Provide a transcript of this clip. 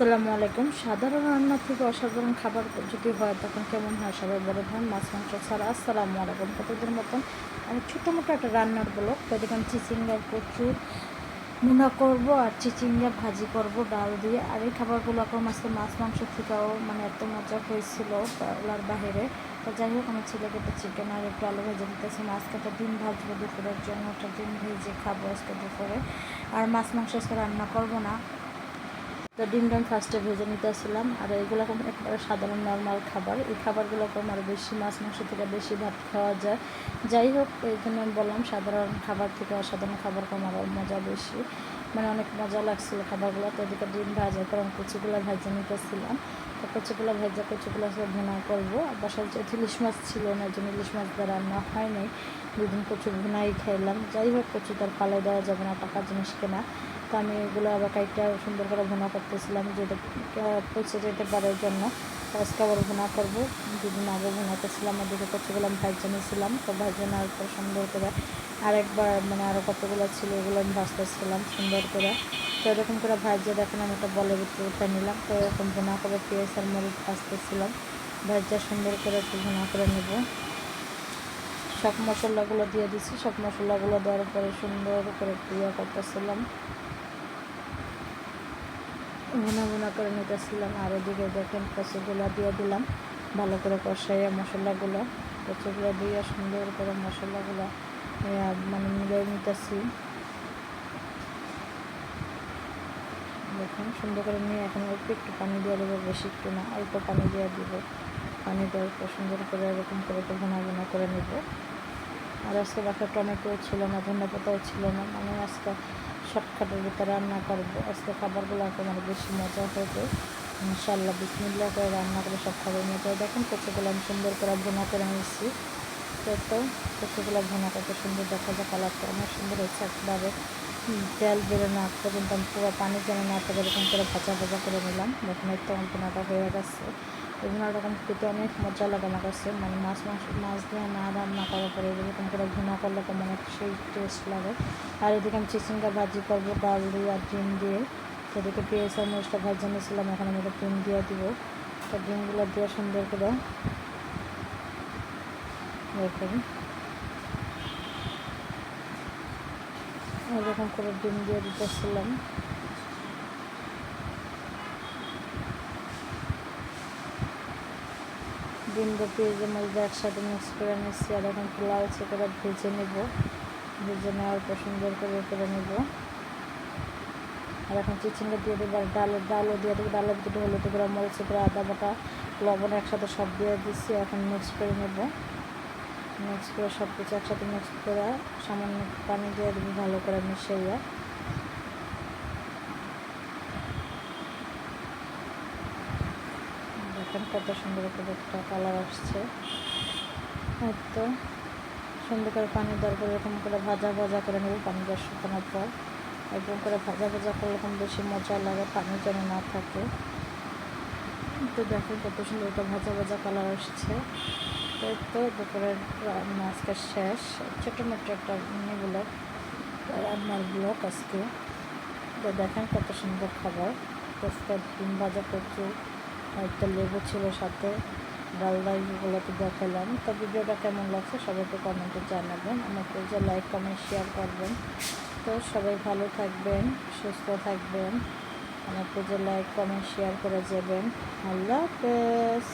আসসালামু আলাইকুম। সাধারণ রান্না থেকে অসাধারণ খাবার যদি হয়, তখন কেমন হয়? সবাই বলে ধান মাছ, মাংস ছাড়া। আসসালামু আলাইকুম। প্রতিদিন মতন? আমি ছোটো মোটো একটা রান্নার বলো তো দেখলাম চিচিঙ্গার প্রচুর মুনা করব আর চিচিঙ্গা ভাজি করব, ডাল দিয়ে। আর এই খাবারগুলো এখন আজকে মাছ, মাংস থেকেও মানে এত মজা হয়েছিল ওলার বাহিরে। তো যাই হোক, আমার ছেলেকে একটা চিকেন আর একটু আলু ভেজে দিতেছি। আজকে একটা ডিম ভাজবো দুপুরের জন্য। একটা ডিম ভেজে খাব আজকে দুপুরে। আর মাছ, মাংস আজকে রান্না করব না। তো ডিম ডাম ফার্স্টে ভেজে নিতেছিলাম আর এগুলো একেবারে সাধারণ নর্মাল খাবার। এই খাবারগুলো কম আরও বেশি মাছ, মাংস থেকে বেশি ভাত খাওয়া যায়। যাই হোক, এই জন্য আমি বললাম, সাধারণ খাবার থেকে অসাধারণ খাবার কম আরও মজা বেশি। মানে অনেক মজা লাগছিল খাবারগুলো। তো এদিকে ডিম ভাজা, কারণ কুচিগুলো ভেজে নিতেছিলাম। তো কচুগুলো ভেজা, কচুগুলো সব ভুনা করব। আর বাসায় যেহেতু ইলিশ মাছ ছিল না জন্য ইলিশ মাছ দিয়ে রান্না হয় নাই দুদিন কচু ভুনাই খাইলাম। যাই হোক, কচু তার ফালে দেওয়া যাবে না টাকার জিনিস কেনা। তো আমি এগুলো আবার কাইটটা সুন্দর করে ভুনা করতেছিলাম, যেটা পচে যেতে পারে জন্য। আজকে আবার ভুনা করব। দুদিন আগে ভুনাতেছিলাম ওদিকে কতগুলো আমি ভাজে নিয়েছিলাম, তো ভাজে নেওয়ার পর সুন্দর করে আরেকবার মানে আরও কতগুলো ছিল এগুলো আমি ভাজতেছিলাম সুন্দর করে। তো এরকম করে ভাজিয়ে দেখেন, আমি একটা বলের ভিতরে উঠে নিলাম, তো এরকম ভুনা করে পেঁয়াজ আর মরিচ ভাজতেছিলাম। ভাজা সুন্দর করে একটু ভুনা করে নেব। সব মশলাগুলো দিয়ে দিছি, সব মশলাগুলো দেওয়ার পরে সুন্দর করে ইয়ে করতেছিলাম। ভুনা ভুনা করে নিতেছিলাম, আর ওদিকে দেখেন কচুগুলো দিয়ে দিলাম, ভালো করে কষাইয়া মশলাগুলো, কচুগুলো দিয়ে সুন্দর করে মশলাগুলো মানে মিলিয়ে নিতেছি। দেখুন, সুন্দর করে নিয়ে এখন অল্প একটু পানি দিয়ে দেবো, বেশি একটু না, অল্প পানি দিয়ে দিব। পানি দেওয়ার পর সুন্দর করে এরকম করে একটু ভুনা ভুনা করে নেব। আর আজকে বাসা টমেটো ছিল না ধনে পাতাও ছিল না মানে আজকে শর্টকাটের ভিতরে রান্না করব। আজকে খাবারগুলো আমার বেশি মজা হবে। ইনশাল্লাহ বিসমিল্লা করে রান্না করে সব খাবার মতো দেখেন কচুগুলো আমি সুন্দর করে ভুনা করে নিয়েছি। তো তো, কচুগুলো ভুনা কত সুন্দর দেখা যায় কালারটা অনেক সুন্দর হয়েছে একবারে। তেল বেরো না পর্যন্ত আমি পুরো পানি যেন না থাকে, এরকম করে ভাজা ভাজা করে নিলাম। দেখুন এই তো হয়ে গেছে। এই রকম খেতে অনেক মজা লাগে আমার কাছে। মানে মাছ মাংস মাছ দিয়ে না রান্না করার পরে এরকম করে ভুনা করলে কেমন একটা সেই টেস্ট লাগে। আর এদিকে আমি চিচিঙ্গা ভাজি করব ডাল দিয়ে আর ডিম দিয়ে। সেদিকে পেঁয়াজ আর মরিচটা ভাজি নিয়েছিলাম, এখন আমি ডিম দিয়ে দিব। তো ডিমগুলো দিয়ে সুন্দর করে দেখুন এরকম করে ডিম দিয়ে দিতেছিলাম। ডিম দিয়ে পেঁয়াজ মরিচ একসাথে মিক্স করে নিচ্ছি আর এখন লালচে করে ভেজে নেব। ভেজে নেওয়ার পর সুন্দর করে করে নেব। আর এখন চিচিঙ্গা দিয়ে দেবো আর ডাল, ডালও দিয়ে দেবো। ডালের ভিতরে হলুদ করে মরিচ করে আদা বাটা, লবণ একসাথে সব দিয়ে দিচ্ছি। এখন মিক্স করে নেব। মিক্স করে সব কিছু একসাথে মিক্স করে সামান্য পানি দিয়ে দেবো ভালো করে মিশিয়ে। দেখেন কত সুন্দর একটা কালার আসছে। তো, সুন্দর করে পানি দেওয়ার পর এরকম করে ভাজা ভাজা করে নেব পানি দেওয়ার শুকানোর পর। এরকম করে ভাজা ভাজা করলে এরকম বেশি মজা লাগে, পানি যেন না থাকে। তো দেখেন কত সুন্দর একটা ভাজা ভাজা কালার আসছে। তো তো দুপুরের আজকে শেষ। ছোটো মোটো একটা মিনি ব্লক রান্নার ব্লক আজকে। তো দেখেন কত সুন্দর খাবার। আজকে ডিম ভাজা করছি একটা লেবু ছিল সাথে, ডাল এগুলো তো দেখালাম। তো ভিডিওটা কেমন লাগছে সবাইকে কমেন্টে জানাবেন। আমার যে লাইক, কমেন্ট শেয়ার করবেন। তো সবাই ভালো থাকবেন, সুস্থ থাকবেন। আমার যে লাইক, কমেন্ট শেয়ার করে যাবেন। আল্লাহ হাফেজ।